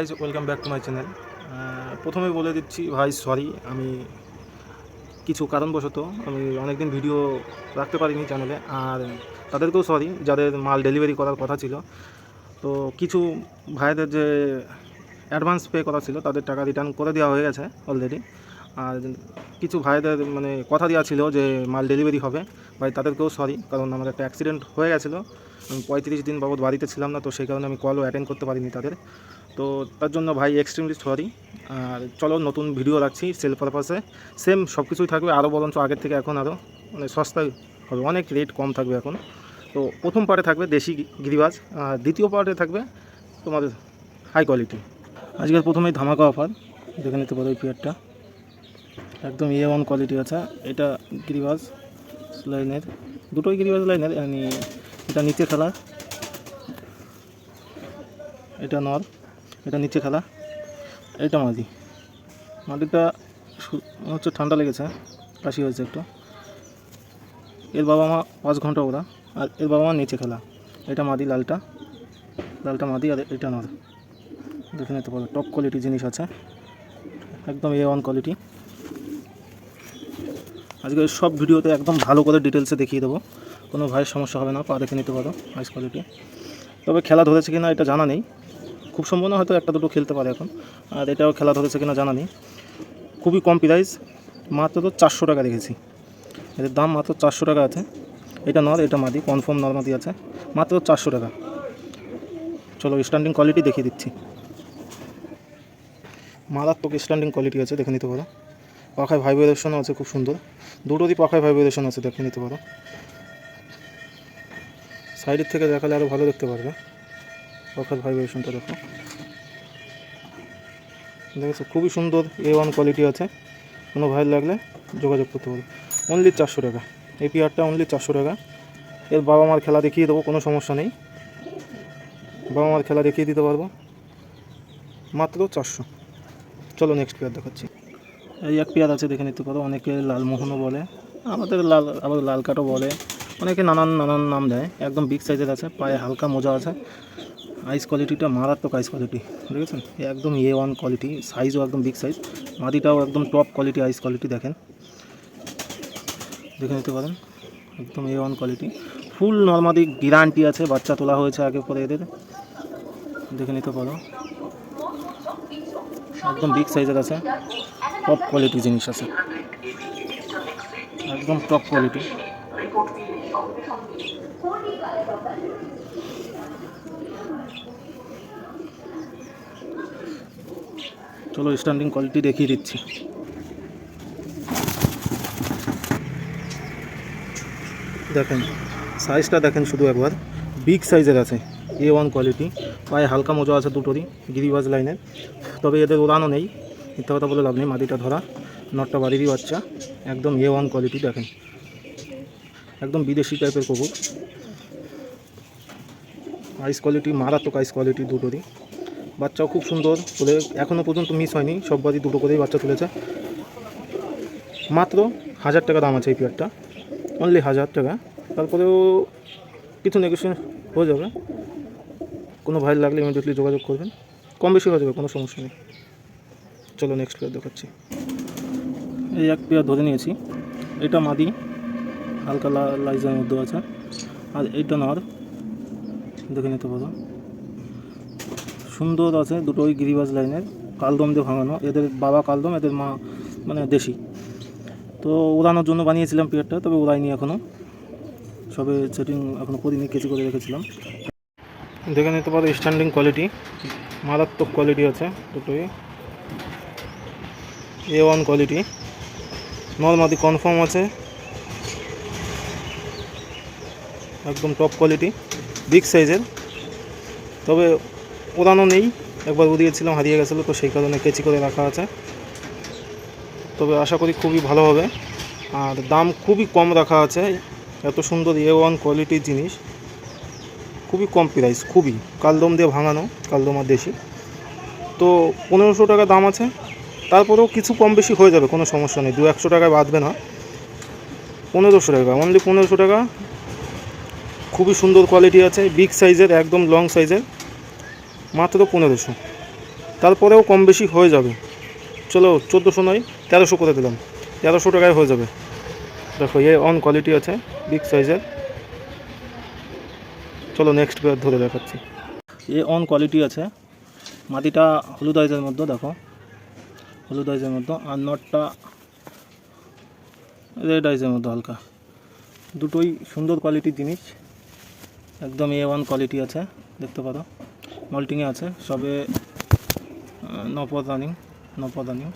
Guys welcome back to my channel প্রথমে বলে দিচ্ছি, ভাই সরি আমি কিছু কারণবশত আমি অনেকদিন ভিডিও রাখতে পারিনি চ্যানেলে আর তাদেরকেও সরি যাদের মাল ডেলিভারি করার কথা ছিল। তো কিছু ভাইদের যে অ্যাডভান্স পে করা ছিল, তাদের টাকা রিটার্ন করে দেওয়া হয়ে গেছে অলরেডি আর কিছু ভাইদের মানে কথা দেওয়া ছিল যে মাল ডেলিভারি হবে। ভাই, তাদেরকেও সরি কারণ আমার একটা অ্যাক্সিডেন্ট হয়ে গেছিল। আমি পঁয়ত্রিশ দিন বাবদ বাড়িতে ছিলাম না, তো সেই কারণে আমি কলও অ্যাটেন্ড করতে পারিনি তাদের। তো তার জন্য ভাই এক্সট্রিমলি সরি আর চলো, নতুন ভিডিও রাখছি সেল পারপাসে সেম সব কিছুই থাকবে আরও বরঞ্চ আগের থেকে এখন আরও মানে সস্তায় হবে। অনেক রেট কম থাকবে এখন। তো প্রথম পার্টে থাকবে দেশি গিরিবাজ, আর দ্বিতীয় পার্টে থাকবে তোমার হাই কোয়ালিটি আজকের প্রথমেই ধামাকা অফার দেখে নিতে পারো এই পেয়ারটা একদম এ ওয়ান কোয়ালিটি আছে। এটা গিরিবাজ লাইনের, দুটোই গিরিবাজ লাইনের মানে এটা নিচে খেলা। এটা নর এটা নিচে খেলা এটা মাদি। মাদিটা হচ্ছে ঠান্ডা লেগেছে, কাশি হয়েছে একটু। এর বাবা মা পাঁচ ঘণ্টা ওরা, আর এর বাবা মা নিচে খেলা এটা মাদি, লালটা। লালটা মাদি আর এটা নর। দেখে নিতে পারো টপ কোয়ালিটি জিনিস আছে। একদম এ ওয়ান কোয়ালিটি আজকে সব ভিডিওতে একদম ভালো করে ডিটেলসে দেখিয়ে দেবো। কোনো ভাইয়ের সমস্যা হবে না, পা দেখে নিতে পারো আইস কোয়ালিটি তবে খেলা ধরেছে কিনা এটা জানা নেই। খুব সম্ভবত হয়তো একটা দুটো খেলতে পারে এখন। আর এটাও খেলা ধরেছে কিনা জানা নেই। খুবই কম প্রাইস মাত্র তো চারশো টাকা দেখেছি। এদের দাম মাত্র চারশো টাকা আছে। এটা নর, এটা মাদি কনফার্ম নর মাদি আছে। মাত্র চারশো টাকা। চলো স্ট্যান্ডিং কোয়ালিটি দেখিয়ে দিচ্ছি। মারাত্মক স্ট্যান্ডিং কোয়ালিটি আছে, দেখে নিতে পারো। পাখায় ভাইব্রেশনও আছে খুব সুন্দর। দুটোরই পাখায় ভাইব্রেশন আছে, দেখে নিতে পারো। সাইডের থেকে দেখালে আরও ভালো দেখতে পারবে। পাখার ভাইব্রেশনটা দেখো। দেখেছ? খুবই সুন্দর এ ওয়ান কোয়ালিটি আছে। কোনো ভাই লাগলে যোগাযোগ করতে পারো। অনলি চারশো টাকা। এই পিয়ারটা অনলি চারশো টাকা। এর বাবা মার খেলা দেখিয়ে দেবো, কোনো সমস্যা নেই। বাবা মার খেলা দেখিয়ে দিতে পারব। মাত্র চারশো। চলো নেক্সট পেয়ার দেখাচ্ছি। এই এক পেয়ার আছে, দেখে নিতে পারো। অনেকে লালমোহনও বলে, আমাদের লাল, আবার লাল কাঠও বলে। অনেকে নানান নানান নাম দেয়। একদম বিগ সাইজের আছে, পায়ে হালকা মোজা আছে। আইস কোয়ালিটিটা মারাত্মক আইস কোয়ালিটি এ একদম এ ওয়ান কোয়ালিটি সাইজও একদম বিগ সাইজ মাদিটাও একদম টপ কোয়ালিটি আইস কোয়ালিটি দেখেন। দেখে নিতে পারেন, একদম A one quality full normally guarantee আছে, বাচ্চা তোলা হয়েছে আগে পরে এদের। দেখে নিতে পারো। একদম বিগ সাইজের আছে। টপ কোয়ালিটি জিনিস আছে। একদম টপ কোয়ালিটি চলো স্ট্যান্ডিং কোয়ালিটি দেখিয়ে দিচ্ছি। দেখেন সাইজটা দেখেন শুধু একবার। বিগ সাইজের আছে এ ওয়ান কোয়ালিটি পায়ে হালকা মজা আছে দুটোরই, গিরিবাজ লাইনের তবে এদের ওড়ানো নেই, মিথ্যা কথা বলে লাভ নেই, মাটিটা ধরা। নটটা বাড়িরই বাচ্চা, একদম এ ওয়ান কোয়ালিটি দেখেন। একদম বিদেশি টাইপের কুকুর আইস কোয়ালিটি মারাত্মক আইস কোয়ালিটি দুটোরই। বাচ্চাও খুব সুন্দর তুলে এখনও পর্যন্ত মিস হয়নি সববারই দুটো করেই বাচ্চা তুলেছে। মাত্র হাজার টাকা দাম আছে এই পেয়ারটা অনলি হাজার টাকা। তারপরেও কিছু নেগোসিয়েশন হয়ে যাবে। কোনো ভাই লাগলে ইমিডিয়েটলি যোগাযোগ করবেন। কম বেশি হয়ে যাবে, কোনো সমস্যা নেই। চলো নেক্সট পেয়ার দেখাচ্ছি। এই এক পেয়ার ধরে নিয়েছি। এটা মাদি। হালকা লাইজের মধ্যে আছে। আর এইটা নর দেখে নিতে পারো। সুন্দর আছে দুটোই গিরিবাজ লাইনের। কালদম দিয়ে ভাঙানো। এদের বাবা কালদম, এদের মা মানে দেশি। তো উড়ানোর জন্য বানিয়েছিলাম পেয়ারটা, তবে উড়াইনি এখনও সবে সেটিং এখনও করিনি, কেচি করে রেখেছিলাম। দেখে নিতে পারো স্ট্যান্ডিং কোয়ালিটি মারাত্মক কোয়ালিটি আছে দুটোই। A one quality normally confirm আছে। একদম টপ কোয়ালিটি বিগ সাইজের তবে ওড়ানো নেই, একবার উড়িয়েছিলাম, হারিয়ে গেছিল, তো সেই কারণে কেচি করে রাখা আছে। তবে আশা করি খুবই ভালো হবে। আর দাম খুবই কম রাখা আছে, এত সুন্দর এ ওয়ান কোয়ালিটির জিনিস। খুবই কম প্রাইস খুবই। কালদম দিয়ে ভাঙানো, কালদম আর দেশি। তো পনেরোশো টাকা দাম আছে, তারপরেও কিছু কম বেশি হয়ে যাবে, কোনো সমস্যা নেই। দু একশো টাকায় বাঁধবে না। পনেরোশো টাকা অনলি পনেরোশো টাকা। খুবই সুন্দর কোয়ালিটি আছে বিগ সাইজের একদম লং সাইজের মাত্র পনেরোশো। তারপরেও কম বেশি হয়ে যাবে। চলো চোদ্দোশো নয়, তেরোশো করে দিলাম। তেরোশো টাকায় হয়ে যাবে। দেখো, এ অন কোয়ালিটি আছে বিগ সাইজের চলো নেক্সট পেয়ার ধরে দেখাচ্ছি। এ অন কোয়ালিটি আছে। মাটিটা হলুদ আইজের মধ্যে, দেখো। হলুদ আইজের মধ্যে, আর নটটা রেড আইজের মধ্যে হালকা। দুটোই সুন্দর কোয়ালিটির জিনিস। একদম এ ওয়ান কোয়ালিটি আছে, দেখতে পারো। মল্টিংয়ে আছে, সবে নপদ রানিং নপদ রানিং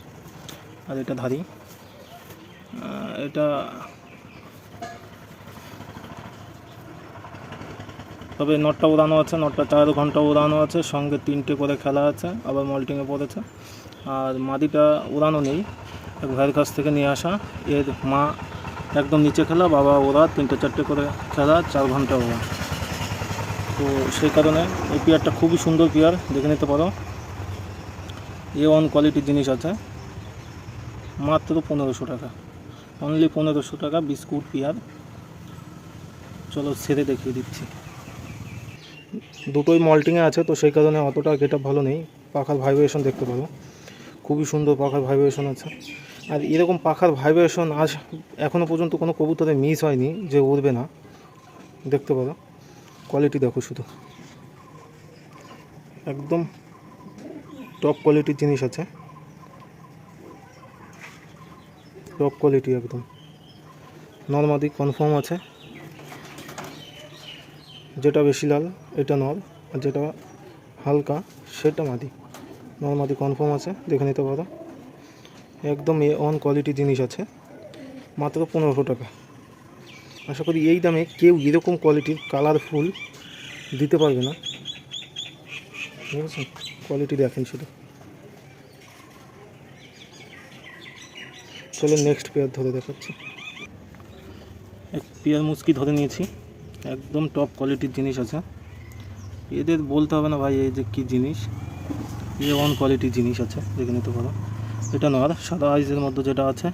আর এটা ধারি। এটা তবে নটটা উড়ানো আছে নটটা চার ঘণ্টা উড়ানো আছে, সঙ্গে তিনটে করে খেলা আছে, আবার মল্টিংয়ে পড়েছে। আর মাদিটা উড়ানো নেই, এক ভাইয়ের কাছ থেকে নিয়ে আসা। এর মা একদম নিচে খেলা, বাবা ওরা তিনটে চারটে করে খেলা, চার ঘণ্টা ওরা তো সেই কারণে এই পেয়ারটা খুবই সুন্দর পেয়ার, দেখে নিতে পারো। এ ওয়ান কোয়ালিটির জিনিস আছে। মাত্র পনেরোশো টাকা। অনলি পনেরোশো টাকা বিস্কুট পেয়ার। চলো ছেড়ে দেখিয়ে দিচ্ছি। দুটোই মল্টিংয়ে আছে, তো সেই কারণে অতটা গেট ভালো নেই। পাখার ভাইব্রেশন দেখতে পারো। খুবই সুন্দর পাখার ভাইব্রেশন আছে। আর এরকম পাখার ভাইব্রেশন আজ এখনও পর্যন্ত কোনো কবুতরে মিস হয়নি, যে উড়বে না। দেখতে পারো। কোয়ালিটি দেখো শুধু। একদম টপ কোয়ালিটির জিনিস আছে। টপ কোয়ালিটি একদম। নর্মাদি কনফার্ম আছে। যেটা বেশি লাল, এটা নর আর যেটা হালকা, সেটা মাদি। নর্মাদি কনফার্ম আছে, দেখে নিতে পারো। একদম এ অন কোয়ালিটি জিনিস আছে, মাত্র পনেরোশো টাকা। আশা করি এই দামে কেউ এরকম কোয়ালিটির কালারফুল দিতে পারবে না। বুঝেছেন কোয়ালিটি দেখেন শুধু। চলো নেক্সট পেয়ার ধরে দেখাচ্ছি। এক পেয়ার মুচকি ধরে নিয়েছি। একদম টপ কোয়ালিটির জিনিস আছে। এদের বলতে হবে না ভাই, এই যে কী জিনিস? এ ওয়ান কোয়ালিটির জিনিস আছে, দেখে নিতে পারো। এটা নর, সাদা আইজের মধ্যে যেটা আছে,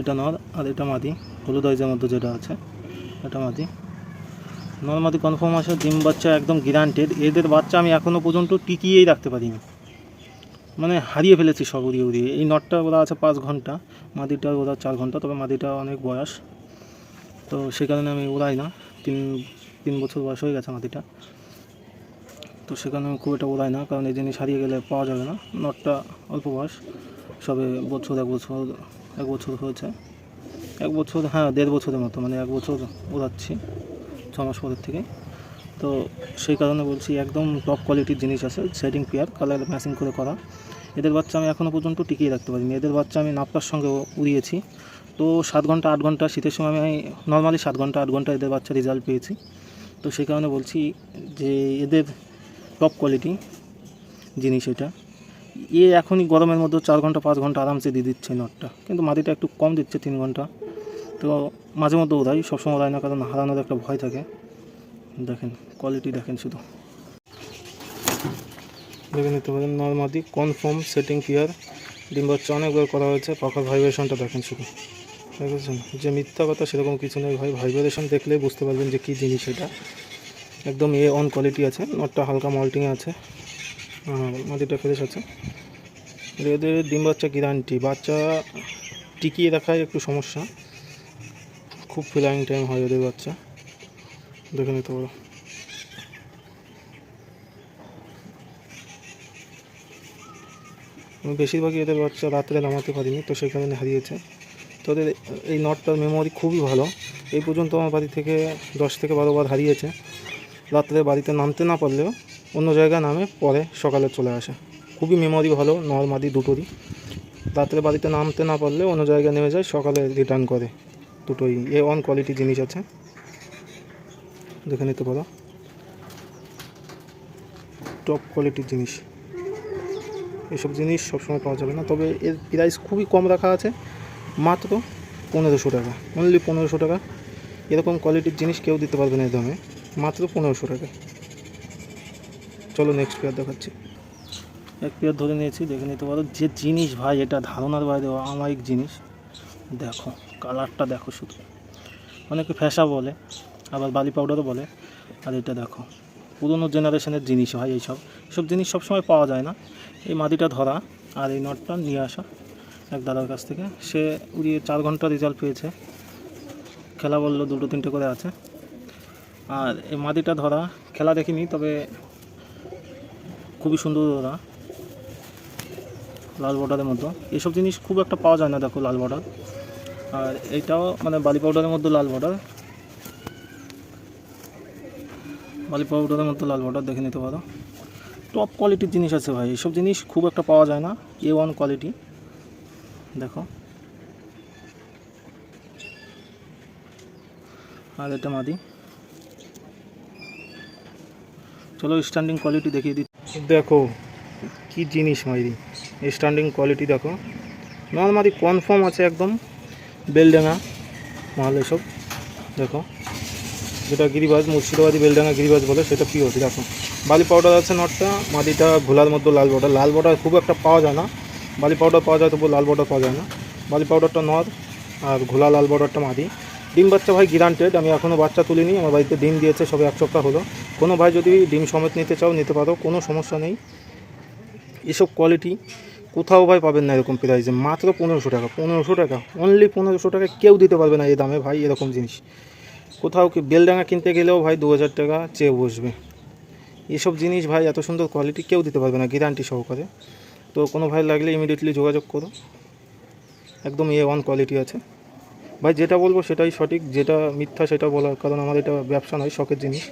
এটা নর আর এটা মাদি, হলুদ আইজের মধ্যে যেটা আছে। এটা মাদি নর্মাদি কনফার্ম আছে, ডিম বাচ্চা একদম গ্যারান্টেড এদের বাচ্চা আমি এখনও পর্যন্ত টিকিয়েই রাখতে পারিনি। মানে হারিয়ে ফেলেছি সব উড়িয়ে উড়িয়ে। এই নটটা ওরা আছে পাঁচ ঘণ্টা মাদিটা ওরা চার ঘণ্টা, তবে মাদিটা অনেক বয়স। তো সে কারণে আমি উড়াই না। তিন তিন বছর বয়স হয়ে গেছে মাদিটা তো সেখানে আমি খুব একটা উড়াই না, কারণ এই জিনিস হারিয়ে গেলে পাওয়া যাবে না। নটটা অল্প বয়স। সবে বছর, এক বছর এক বছর হয়েছে। এক বছর হ্যাঁ দেড় বছরের মতো মানে এক বছর ওড়াচ্ছি, ছ মাস পরের থেকে। তো সেই কারণে বলছি একদম টপ কোয়ালিটির জিনিস আছে সেটিং পেয়ার কালার ম্যাচিং করে করা। এদের বাচ্চা আমি এখনও পর্যন্ত টিকিয়ে রাখতে পারিনি। এদের বাচ্চা আমি নাপ্তার সঙ্গে উড়িয়েছি। তো সাত ঘণ্টা, আট ঘণ্টা, শীতের সময় আমি নর্মালি সাত ঘণ্টা, আট ঘণ্টা এদের বাচ্চা রেজাল্ট পেয়েছি। তো সেই কারণে বলছি যে এদের টপ কোয়ালিটি জিনিস এটা। এ এখনই গরমের মধ্যে চার ঘণ্টা, পাঁচ ঘণ্টা আরামসে দিয়ে দিচ্ছে নটটা। কিন্তু মাটিটা একটু কম দিচ্ছে, তিন ঘণ্টা। তো মাঝে মধ্যে ওরাই সবসময় ওরাই না কারণ হারানোর একটা ভয় থাকে। দেখেন কোয়ালিটি দেখেন শুধু। দেখে নিতে পারেন নর্মাদি কনফার্ম সেটিং পিয়ার ডিম বাচ্চা অনেকবার করা হয়েছে, পাখার ভাইব্রেশনটা দেখেন শুধু। দেখেছেন যে মিথ্যা কথা সেরকম কিছু নেই ভাই। ভাইব্রেশন দেখলেই বুঝতে পারবেন যে কী জিনিস এটা। একদম এ অন কোয়ালিটি আছে, নটটা হালকা মল্টিংয়ে আছে। মাটিটা ফ্রেশ আছে। এদের ডিম বাচ্চা গ্যারান্টি বাচ্চা টিকিয়ে রাখায় একটু সমস্যা। খুব ফ্লাইং টাইম হয় ওদের বাচ্চা। দেখে নিতে পারো। আমি বেশিরভাগই এদের বাচ্চা রাত্রে নামাতে পারিনি, তো কারণে হারিয়েছে। তো ওদের এই নটটার মেমোরি খুবই ভালো। এই পর্যন্ত আমার বাড়ি থেকে দশ থেকে বারো বার হারিয়েছে। রাত্রে বাড়িতে নামতে না পারলেও অন্য জায়গায় নামে পরে সকালে চলে আসে। খুবই মেমোরি ভালো নর্মাদি দুটোরই। রাত্রে বাড়িতে নামতে না পারলে অন্য জায়গায় নেমে যায়, সকালে রিটার্ন করে। দুটোই, এ ওয়ান কোয়ালিটি জিনিস আছে। দেখে নিতে পারো। টপ কোয়ালিটির জিনিস। এসব জিনিস সবসময় পাওয়া যাবে না। তবে এর প্রাইস খুবই কম রাখা আছে। মাত্র পনেরোশো টাকা। অনলি পনেরোশো টাকা। এরকম কোয়ালিটির জিনিস কেউ দিতে পারবে না এই দামে। মাত্র পনেরোশো টাকা। চলো নেক্সট পেয়ার দেখাচ্ছি। এক পেয়ার ধরে নিয়েছি। দেখে নিতে পারো। যে জিনিস ভাই, এটা ধারণার বাইরে অমায়িক জিনিস। দেখো। কালারটা দেখো শুধু। অনেকে ফ্যাসা বলে, আবার বালি পাউডারও বলে। আর এটা দেখো, পুরনো জেনারেশনের জিনিস হয় এইসব। এসব জিনিস সবসময় পাওয়া যায় না। এই মাদিটা ধরা আর এই নটটা নিয়ে আসা এক দাদার কাছ থেকে। সে উড়িয়ে চার ঘণ্টা রেজাল্ট পেয়েছে। খেলা বলল দুটো তিনটে করে আছে। আর এই মাদিটা ধরা খেলা দেখিনি, তবে খুবই সুন্দর ওরা লাল বর্ডারের মতো। এসব জিনিস খুব একটা পাওয়া যায় না, দেখো লাল বর্ডার আর এইটাও মানে বালি পাউডারের মধ্যে লাল বর্ডার বালি পাউডারের মধ্যে লাল বর্ডার দেখে নিতে পারো। টপ কোয়ালিটির জিনিস আছে ভাই এসব জিনিস খুব একটা পাওয়া যায় না এ ওয়ান কোয়ালিটি দেখো। আর এটা মাদি। চলো স্ট্যান্ডিং কোয়ালিটি দেখিয়ে দিই। দেখো, কি জিনিস মাইরি স্ট্যান্ডিং কোয়ালিটি দেখো। নর্মালি কনফার্ম আছে একদম। বেলডাঙা মাল এসব। দেখো, যেটা গিরিবাজ, মুর্শিদাবাদী বেলডাঙা গিরিবাজ বলে, সেটা পিওর দেখো। বালি পাউডার আছে নটটা, মাটিটা ভোলার মধ্যে লাল বর্ডার লাল বর্ডার খুব একটা পাওয়া যায় না। বালি পাউডার পাওয়া যায় তবু লাল বর্ডার পাওয়া যায় না। বালি পাউডারটা নর, আর ঘোলা লাল বর্ডারটা মাটি। ডিম বাচ্চা ভাই গ্যারান্টেড আমি এখনও বাচ্চা তুলিনি, আমার বাড়িতে ডিম দিয়েছে, সবে এক সপ্তাহ হলো। কোনো ভাই যদি ডিম সমেত নিতে চাও, নিতে পারো, কোনো সমস্যা নেই। এসব কোয়ালিটি কোথাও ভাই পাবেন না এরকম প্রাইসে মাত্র পনেরোশো টাকা পনেরোশো টাকা। অনলি পনেরোশো টাকা কেউ দিতে পারবে না এই দামে ভাই এরকম জিনিস। কোথাও কি বেলডাঙা কিনতে গেলেও ভাই দু হাজার টাকা চেয়ে বসবে। এসব জিনিস ভাই এত সুন্দর কোয়ালিটি কেউ দিতে পারবে না গ্যারান্টি সহকারে। তো কোনো ভাই লাগলে ইমিডিয়েটলি যোগাযোগ করো। একদম এ ওয়ান কোয়ালিটি আছে। ভাই যেটা বলব সেটাই সঠিক, যেটা মিথ্যা সেটা বলার, কারণ আমার এটা ব্যবসা নয়, শখের জিনিস।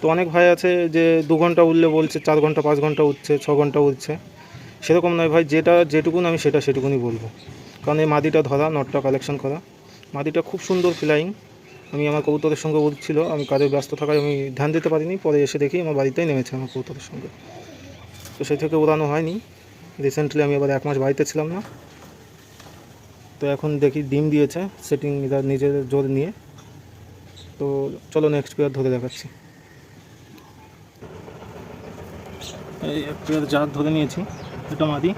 তো অনেক ভাই আছে যে দু ঘণ্টা উঠলে বলছে, চার ঘণ্টা, পাঁচ ঘণ্টা উঠছে, ছ ঘণ্টা উঠছে। সেরকম নয় ভাই, যেটা যেটুকুন আমি সেটা সেটুকুনই বলব। কারণ এই মাদিটা ধরা, নটটা কালেকশন করা। মাদিটা খুব সুন্দর ফ্লাইং আমি আমার কবুতরের সঙ্গে উঠছিল আমি কাজের ব্যস্ত থাকায় আমি ধ্যান দিতে পারিনি। পরে এসে দেখি আমার বাড়িতেই নেমেছে আমার কবুতরের সঙ্গে। তো সেই থেকে উড়ানো হয়নি। রিসেন্টলি আমি আবার এক মাস বাড়িতে ছিলাম না। তো এখন দেখি ডিম দিয়েছে সেটিং এরা নিজের জোর নিয়ে। তো চলো নেক্সট পেয়ার ধরে দেখাচ্ছি। এই এক পেয়ার জাত ধরে নিয়েছি। এটা মাদি,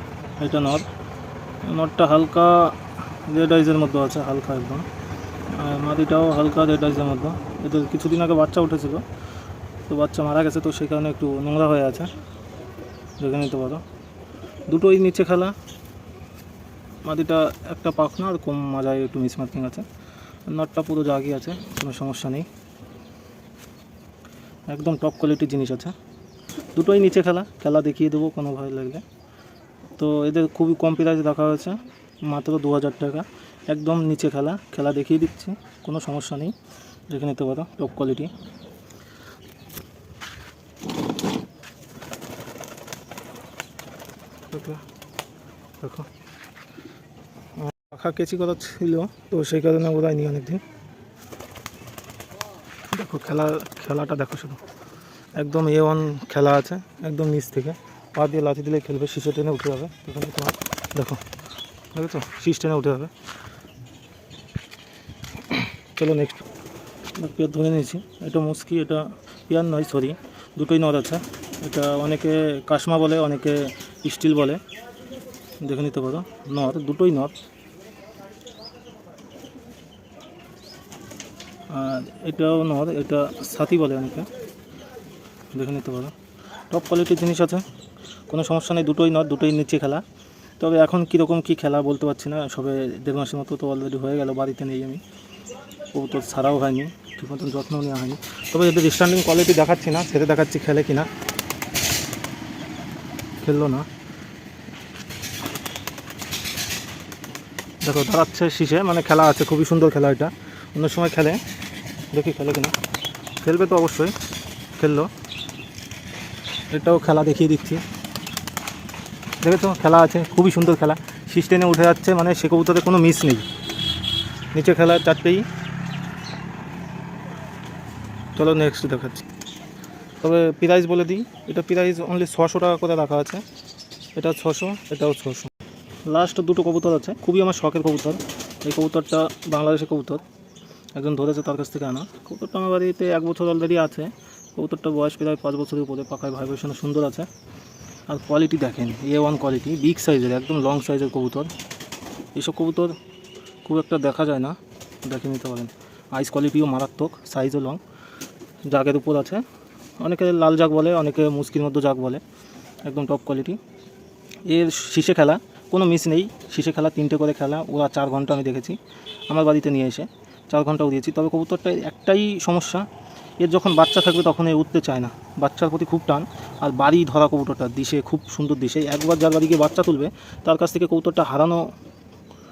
এটা নর। নরটা হালকা রেড আইজের মধ্যে আছে, হালকা একদম। আর মাদিটাও হালকা রেড আইজের মধ্যে। এদের কিছুদিন আগে বাচ্চা উঠেছিল, তো বাচ্চা মারা গেছে, তো সেই কারণে একটু নোংরা হয়ে আছে। দেখে নিতে পারো। দুটোই নিচে খেলা। মাদিটা একটা পাখনা আর কম মাজায় একটু মিসমার্কিং আছে। নটটা পুরো জাগি আছে, কোনো সমস্যা নেই। একদম টপ কোয়ালিটির জিনিস আছে। দুটোই নিচে খেলা খেলা দেখিয়ে দেবো, কোনো ভয় লাগলে। তো এদের খুবই কম প্রাইস রাখা হয়েছে, মাত্র দু হাজার টাকা। একদম নিচে খেলা খেলা দেখিয়ে দিচ্ছি, কোনো সমস্যা নেই। দেখে নিতে পারো টপ কোয়ালিটি দেখো পাখা কেচি করা ছিল, তো সেই কারণে ওরাই নি অনেকদিন। দেখো, খেলা, খেলাটা দেখো শুধু। একদম এ ওয়ান খেলা আছে, একদম নিচ থেকে। পা দিয়ে লাথি দিলে খেলবে শীষে টেনে উঠে যাবে। এখানে তোমার, দেখো, দেখেছ? শীষ টেনে উঠে যাবে। চলো নেক্সট পেয়ার ধরে নিয়েছি। এটা মুসকি, এটা পেয়ার নয় সরি দুটোই নদ আছে। এটা অনেকে কাশমা বলে, অনেকে স্টিল বলে। দেখে নিতে পারো। নদ, দুটোই নদ। আর এটাও নর এটা সাথী বলে অনেকে। দেখে নিতে পারো। টপ কোয়ালিটির জিনিস আছে। কোনো সমস্যা নেই, দুটোই নয় দুটোই নিচে খেলা। তবে এখন কীরকম কী খেলা বলতে পারছি না, সবে দেড় মাসের মতো তো অলরেডি হয়ে গেল, বাড়িতে নেই আমি। ও তো ছাড়াও হয়নি ঠিক মতন যত্ন নেওয়া হয়নি। তবে এদের স্ট্যান্ডিং কোয়ালিটি দেখাচ্ছি না, সেটা দেখাচ্ছি খেলে কিনা। খেললো না। দেখো, দাঁড়াচ্ছে শীষে মানে খেলা আছে, খুবই সুন্দর খেলা এটা। অন্য সময় খেলে, দেখি খেলে কিনা। খেলবে তো অবশ্যই, খেললো। এটাও খেলা দেখিয়ে দিচ্ছি। দেখেছ খেলা আছে, খুবই সুন্দর খেলা। শীষ টেনে উঠে যাচ্ছে মানে সে কবুতরে কোনো মিস নেই। নিচে খেলা চারটেই। চলো নেক্সট দেখাচ্ছি। তবে প্রাইস বলে দিই, এটা প্রাইস অনলি ছশো টাকা করে রাখা আছে। এটা ছশো, এটাও ছশো। লাস্ট দুটো কবুতর আছে, খুবই আমার শখের কবুতর। এই কবুতরটা বাংলাদেশের কবুতর। একজন ধরেছে তার কাছ থেকে আনা। কবুতরটা আমার বাড়িতে এক বছর অলরেডি আছে। কবুতরটা বয়স প্রায় পাঁচ বছরের উপরে পাকায় ভাইব্রেশন সুন্দর আছে। আর কোয়ালিটি দেখেন এ ওয়ান কোয়ালিটি বিগ সাইজের একদম লং সাইজের কবুতর। এইসব কবুতর খুব একটা দেখা যায় না, দেখে নিতে পারেন। আইস কোয়ালিটিও মারাত্মক সাইজও লং জাগের উপর আছে, অনেকে লাল জাগ বলে, অনেকে মুসকির মধ্যে জাগ বলে, একদম টপ কোয়ালিটি এর শীষে খেলা, কোনো মিস নেই। শীষে খেলা, তিনটে করে খেলা, ওরা চার ঘণ্টা আমি দেখেছি। আমার বাড়িতে নিয়ে এসে চার ঘণ্টা উড়িয়েছি তবে কবুতরটা একটাই সমস্যা এর যখন বাচ্চা থাকবে তখন এ উঠতে চায় না। বাচ্চার প্রতি খুব টান। আর বাড়ি ধরা কবুতরটা দিশে, খুব সুন্দর দিশে। একবার যার বাড়ি গিয়ে বাচ্চা তুলবে, তার কাছ থেকে কবুতরটা হারানো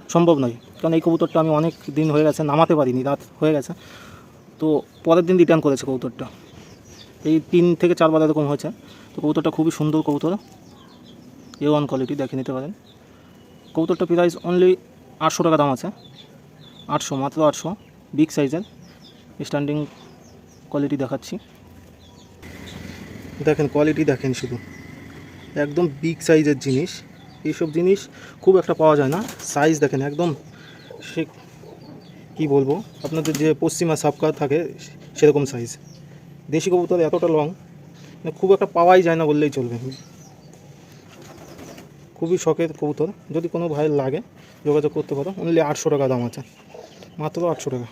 সম্ভব নয়। কারণ এই কবুতরটা আমি অনেক দিন হয়ে গেছে নামাতে পারিনি, রাত হয়ে গেছে। তো পরের দিন রিটার্ন করেছে কবুতরটা। এই তিন থেকে চারবার এরকম হয়েছে। তো কবুতরটা খুবই সুন্দর কবুতর। এ ওয়ান কোয়ালিটি দেখে নিতে পারেন। কবুতরটা প্রাইস অনলি আটশো টাকা দাম আছে। আটশো, মাত্র আটশো। বিগ সাইজের স্ট্যান্ডিং কোয়ালিটি দেখাচ্ছি। দেখেন কোয়ালিটি দেখেন শুধু। একদম বিগ সাইজের জিনিস। এইসব জিনিস খুব একটা পাওয়া যায় না। সাইজ দেখেন, একদম সে কী বলব? আপনাদের যে পশ্চিমা সাপকা থাকে, সেরকম সাইজ দেশি কবুতর এতটা লং মানে খুব একটা পাওয়াই যায় না বললেই চলবে। খুবই শখের কবুতর। যদি কোনো ভাইয়ের লাগে, যোগাযোগ করতে পারো। অনলি আটশো টাকা দাম আছে। মাত্র আটশো টাকা।